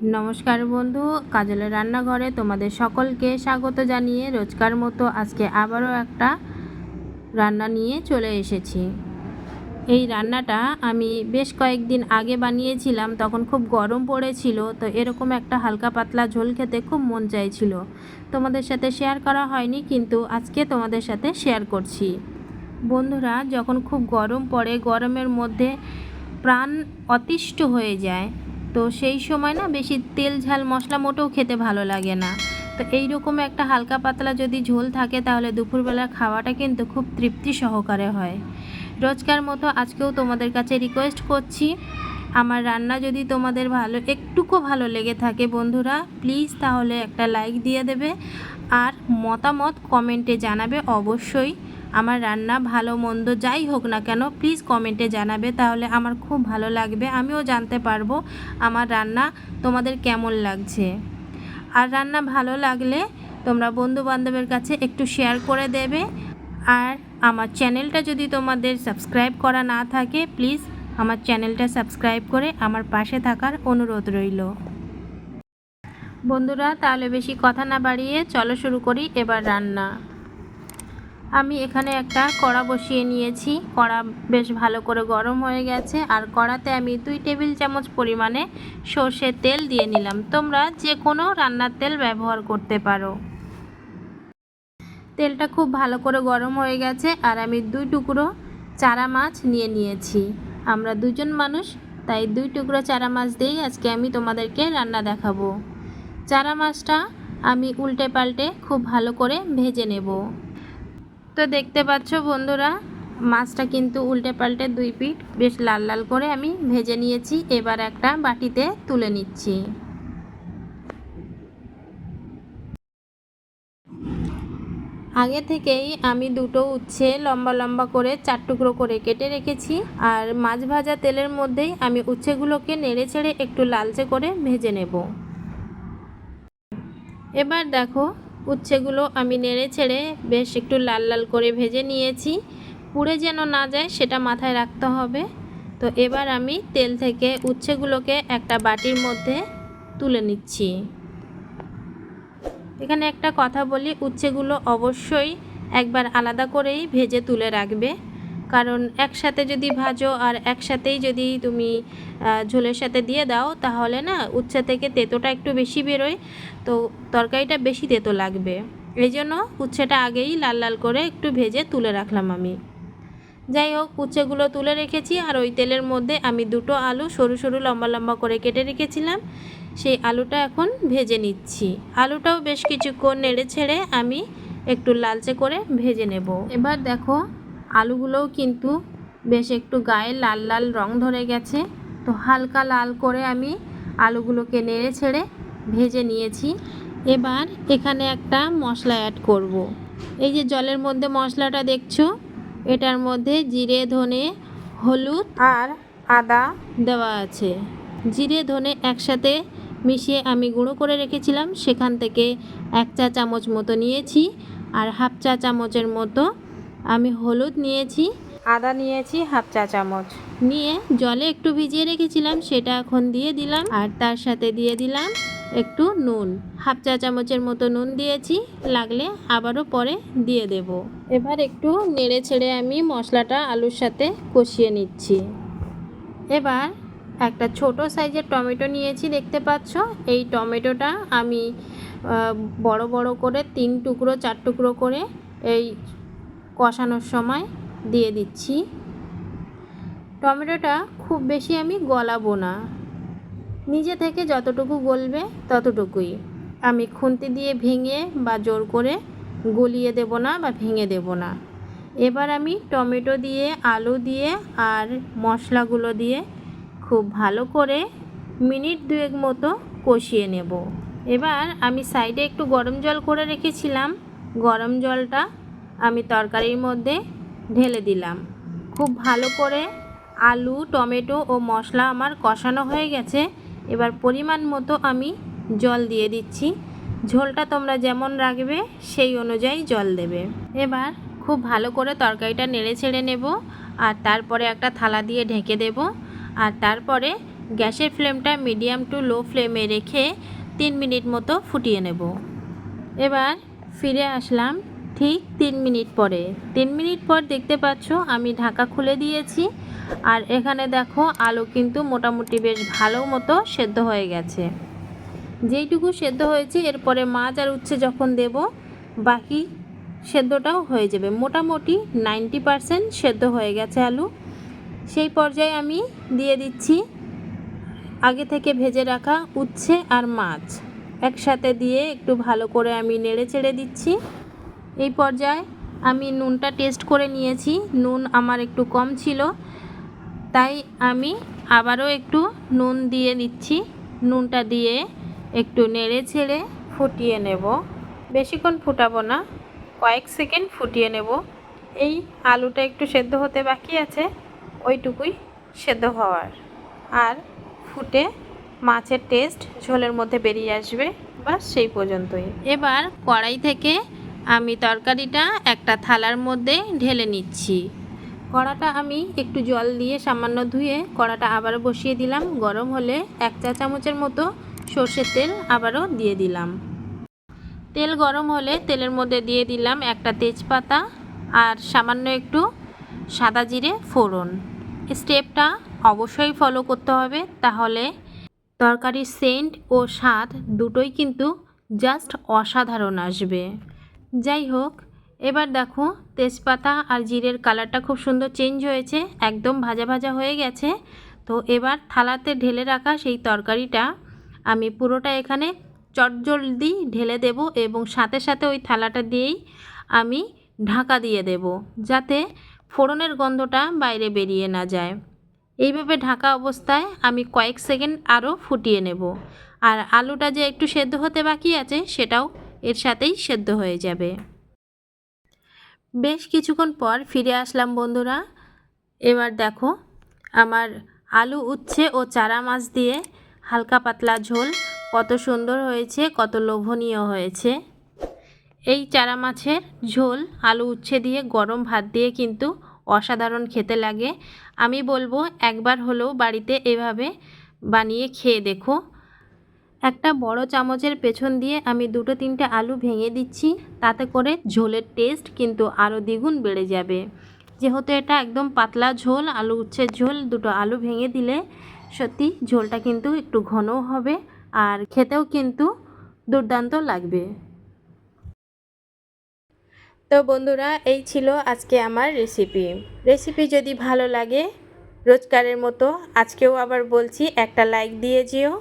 নমস্কার বন্ধু, কাজলের রান্নাঘরে তোমাদের সকলকে স্বাগত জানিয়ে রোজকার মতো আজকে আবারও একটা রান্না নিয়ে চলে এসেছি। এই রান্নাটা আমি বেশ কয়েকদিন আগে বানিয়েছিলাম, তখন খুব গরম পড়েছিল, তো এরকম একটা হালকা পাতলা ঝোল খেতে খুব মন চাইছিল। তোমাদের সাথে শেয়ার করা হয়নি, কিন্তু আজকে তোমাদের সাথে শেয়ার করছি। বন্ধুরা, যখন খুব গরম পড়ে, গরমের মধ্যে প্রাণ অতিষ্ঠ হয়ে যায় তো সেই সময় না বেশি তেল, ঝাল, মশলা মোটেও খেতে ভালো লাগে না। তো এই রকম একটা হালকা পাতলা যদি ঝোল থাকে তাহলে দুপুরবেলার খাওয়াটা কিন্তু খুব তৃপ্তি সহকারে হয়। রোজকার মতো আজকেও তোমাদের কাছে রিকোয়েস্ট করছি, আমার রান্না যদি তোমাদের ভালো, একটুকু ভালো লেগে থাকে বন্ধুরা প্লিজ তাহলে একটা লাইক দিয়ে দেবে। আর মতামত কমেন্টে জানাবে অবশ্যই। আমার রান্না ভালো, মন্দ যাই হোক না কেন প্লিজ কমেন্টে জানাবে। তাহলে আমার খুব ভালো লাগবে, আমিও জানতে পারব আমার রান্না তোমাদের কেমন লাগছে। আর রান্না ভালো লাগলে তোমরা বন্ধু বান্ধবের কাছে একটু শেয়ার করে দেবে। আর আমার চ্যানেলটা যদি তোমাদের সাবস্ক্রাইব করা না থাকে প্লিজ আমার চ্যানেলটা সাবস্ক্রাইব করে আমার পাশে থাকার অনুরোধ রইল। বন্ধুরা, তাহলে বেশি কথা না বাড়িয়ে চলো শুরু করি এবার রান্না। আমি এখানে একটা কড়া বসিয়ে নিয়েছি। কড়া বেশ ভালো করে গরম হয়ে গেছে। আর কড়াতে আমি দুই টেবিল চামচ পরিমাণে সর্ষের তেল দিয়ে নিলাম। তোমরা যে কোনো রান্নার তেল ব্যবহার করতে পারো। তেলটা খুব ভালো করে গরম হয়ে গেছে। আর আমি দুই টুকরো চারা মাছ নিয়ে নিয়েছি। আমরা দুজন মানুষ, তাই দুই টুকরো চারা মাছ দিয়েই আজকে আমি তোমাদেরকে রান্না দেখাবো। চারা মাছটা আমি উল্টে পাল্টে খুব ভালো করে ভেজে নেব। তো দেখতে পাচ্ছ বন্ধুরা, মাছটা কিন্তু উল্টে পাল্টে দুই পিঠ বেশ লাল লাল করে আমি ভেজে নিয়েছি। এবার একটা বাটিতে তুলে নিচ্ছি। আগে থেকেই আমি দুটো উচ্ছে লম্বা লম্বা করে চার টুকরো করে কেটে রেখেছি আর মাছ ভাজা তেলের মধ্যেই আমি উচ্ছেগুলোকে নেড়ে ছেড়ে একটু লালচে করে ভেজে নেব। এবার দেখো উচ্ছেগুলো আমি নেড়ে ছেড়ে বেশ একটু লাল লাল করে ভেজে নিয়েছি। পুড়ে যেন না যায় সেটা মাথায় রাখতে হবে। তো এবার আমি তেল থেকে উচ্ছেগুলোকে একটা বাটির মধ্যে তুলে নিচ্ছি। এখানে একটা কথা বলি, উচ্ছেগুলো অবশ্যই একবার আলাদা করেই ভেজে তুলে রাখবে। কারণ একসাথে যদি ভাজো আর একসাথেই যদি তুমি ঝোলের সাথে দিয়ে দাও, তাহলে না উচ্ছে থেকে তেতোটা একটু বেশি বেরোয়। তো তরকারিটা বেশি তেতো লাগবে। এই জন্য উচ্ছেটা আগেই লাল লাল করে একটু ভেজে তুলে রাখলাম আমি। যাই হোক, উচ্ছেগুলো তুলে রেখেছি আর ওই তেলের মধ্যে আমি দুটো আলু সরু সরু লম্বা লম্বা করে কেটে রেখেছিলাম। সেই আলুটা এখন ভেজে নিচ্ছি। আলুটাও বেশ কিছুক্ষণ নেড়ে ছেড়ে আমি একটু লালচে করে ভেজে নেব। এবার দেখো আলুগুলোও কিন্তু বেশ একটু গায়ে লাল লাল রং ধরে গেছে। তো হালকা লাল করে আমি আলুগুলোকে নেড়ে ছেড়ে ভেজে নিয়েছি। এবার এখানে একটা মশলা অ্যাড করব। এই যে জলের মধ্যে মশলাটা দেখছ, এটার মধ্যে জিরে, ধনে, হলুদ আর আদা দেওয়া আছে। জিরে, ধনে একসাথে মিশিয়ে আমি গুঁড়ো করে রেখেছিলাম। সেখান থেকে এক চা চামচ মতো নিয়েছি আর হাফ চা চামচের মতো আমি হলুদ নিয়েছি। আদা নিয়েছি হাফ চা চামচ। নিয়ে জলে একটু ভিজিয়ে রেখেছিলাম সেটা এখন দিয়ে দিলাম। আর তার সাথে দিয়ে দিলাম একটু নুন। হাফ চা চামচের মতো নুন দিয়েছি লাগলে আবারও পরে দিয়ে দেব। এবার একটু নেড়ে ছেড়ে আমি মশলাটা আলুর সাথে কষিয়ে নিচ্ছি। এবার একটা ছোট সাইজের টমেটো নিয়েছি দেখতে পাচ্ছ? এই টমেটোটা আমি বড় বড় করে তিন টুকরো চার টুকরো করে এই কষানোর সময় দিয়ে দিচ্ছি। টমেটোটা খুব বেশি আমি গলাবো না। নিজে থেকে যতটুকু গলবে ততটুকুই। আমি খুন্তি দিয়ে ভেঙে বা জোর করে গলিয়ে দেব না বা ভেঙে দেব না। এবার আমি টমেটো দিয়ে, আলু দিয়ে আর মশলাগুলো দিয়ে খুব ভালো করে মিনিট দুয়েক মতো কষিয়ে নেব। এবার আমি সাইডে একটু গরম জল করে রেখেছিলাম। গরম জলটা আমি তরকারির মধ্যে ঢেলে দিলাম। খুব ভালো করে আলু, টমেটো ও মশলা আমার কষানো হয়ে গেছে। এবার পরিমাণ মতো আমি জল দিয়ে দিচ্ছি। ঝোলটা তোমরা যেমন রাখবে, সেই অনুযায়ী জল দেবে। এবার খুব ভালো করে তরকারিটা নেড়ে ছেড়ে নেব আর তারপরে একটা থালা দিয়ে ঢেকে দেব। আর তারপরে গ্যাসের ফ্লেমটা মিডিয়াম টু লো ফ্লেমে রেখে তিন মিনিট মতো ফুটিয়ে নেব। এবার ফিরে আসলাম ঠিক তিন মিনিট পরে। তিন মিনিট পর দেখতে পাচ্ছ আমি ঢাকা খুলে দিয়েছি। আর এখানে দেখো আলু কিন্তু মোটামুটি বেশ ভালো মতো সেদ্ধ হয়ে গেছে। যেইটুকু সেদ্ধ হয়েছে, এরপরে মাছ আর উচ্ছে যখন দেব, বাকি সেদ্ধটাও হয়ে যাবে। মোটামুটি নাইনটি পারসেন্ট সেদ্ধ হয়ে গেছে আলু। সেই পর্যায়ে আমি দিয়ে দিচ্ছি আগে থেকে ভেজে রাখা উচ্ছে আর মাছ। একসাথে দিয়ে একটু ভালো করে আমি নেড়ে চেড়ে দিচ্ছি। এই পর্যায়ে আমি নুনটা টেস্ট করে নিয়েছি। নুন আমার একটু কম ছিল। তাই আমি আবারও একটু নুন দিয়ে দিচ্ছি। নুনটা দিয়ে একটু নেড়ে ছেড়ে ফুটিয়ে নেব। বেশিক্ষণ ফুটাবো না, কয়েক সেকেন্ড ফুটিয়ে নেব। এই আলুটা একটু সেদ্ধ হতে বাকি আছে, ওইটুকুই সেদ্ধ হওয়ার। আর ফুটে মাছের টেস্ট ঝোলের মধ্যে বেরিয়ে আসবে বা সেই পর্যন্তই। এবার কড়াই থেকে আমি তরকারিটা একটা থালার মধ্যে ঢেলে নিচ্ছি। কড়াটা আমি একটু জল দিয়ে সামান্য ধুয়ে কড়াটা আবারও বসিয়ে দিলাম। গরম হলে এক চা চামচের মতো সর্ষের তেল আবারও দিয়ে দিলাম। তেল গরম হলে তেলের মধ্যে দিয়ে দিলাম একটা তেজপাতা আর সামান্য একটু সাদা জিরে ফোড়ন। স্টেপটা অবশ্যই ফলো করতে হবে, তাহলে তরকারির সেন্ট ও স্বাদ দুটোই কিন্তু জাস্ট অসাধারণ আসবে। যাই হোক, এবার দেখো তেজপাতা আর জিরের কালারটা খুব সুন্দর চেঞ্জ হয়েছে, একদম ভাজা ভাজা হয়ে গেছে। তো এবার থালাতে ঢেলে রাখা সেই তরকারিটা, আমি পুরোটা এখানে চটজলদি ঢেলে দেব এবং সাথে সাথে ওই থালাটা দিয়েই আমি ঢাকা দিয়ে দেব, যাতে ফোড়নের গন্ধটা বাইরে বেরিয়ে না যায়। এইভাবে ঢাকা অবস্থায় আমি কয়েক সেকেন্ড আরও ফুটিয়ে নেব। আর আলুটা যে একটু সেদ্ধ হতে বাকি আছে, সেটাও এর সাথেই সেদ্ধ হয়ে যাবে। বেশ কিছুক্ষণ পর ফিরে আসলাম বন্ধুরা। এবার দেখো, আমার আলু উচ্ছে ও চারা মাছ দিয়ে হালকা পাতলা ঝোল, কত সুন্দর হয়েছে, কত লোভনীয় হয়েছে। এই চারা মাছের ঝোল আলু উচ্ছে দিয়ে গরম ভাত দিয়ে কিন্তু অসাধারণ খেতে লাগে। আমি বলব একবার হলেও বাড়িতে এভাবে বানিয়ে খেয়ে দেখো। একটা বড় চামচের পেছন দিয়ে আমি দুটো তিনটে আলু ভেঙে দিচ্ছি, তাতে করে ঝোলের টেস্ট কিন্তু আরও দ্বিগুণ বেড়ে যাবে। যেহেতু এটা একদম পাতলা ঝোল, আলু উচ্ছের ঝোল, দুটো আলু ভেঙে দিলে সত্যি ঝোলটা কিন্তু একটু ঘনও হবে আর খেতেও কিন্তু দুর্দান্ত লাগবে। তো বন্ধুরা, এই ছিল আজকে আমার রেসিপি রেসিপি যদি ভালো লাগে, রোজকারের মতো, আজকেও আবার বলছি একটা লাইক দিয়ে যেও।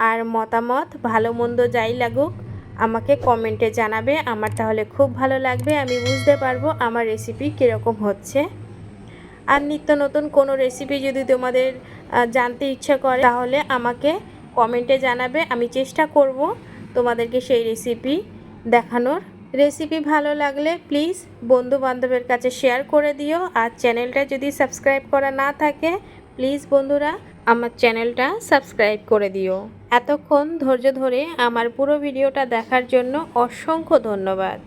আর মতামত, ভালো মন্দ যাই লাগুক, আমাকে কমেন্টে জানাবে। আমার তাহলে খুব ভালো লাগবে, আমি বুঝতে পারব আমার রেসিপি কীরকম হচ্ছে। আর নিত্য নতুন কোনো রেসিপি যদি তোমাদের জানতে ইচ্ছা করে, তাহলে আমাকে কমেন্টে জানাবে, আমি চেষ্টা করব তোমাদেরকে সেই রেসিপি দেখানোর। রেসিপি ভালো লাগলে প্লিজ বন্ধু বান্ধবের কাছে শেয়ার করে দিও। আর চ্যানেলটা যদি সাবস্ক্রাইব করা না থাকে প্লিজ বন্ধুরা আমার চ্যানেলটা সাবস্ক্রাইব করে দিও। এতক্ষণ ধৈর্য ধরে আমার পুরো ভিডিওটা দেখার জন্য অসংখ্য ধন্যবাদ।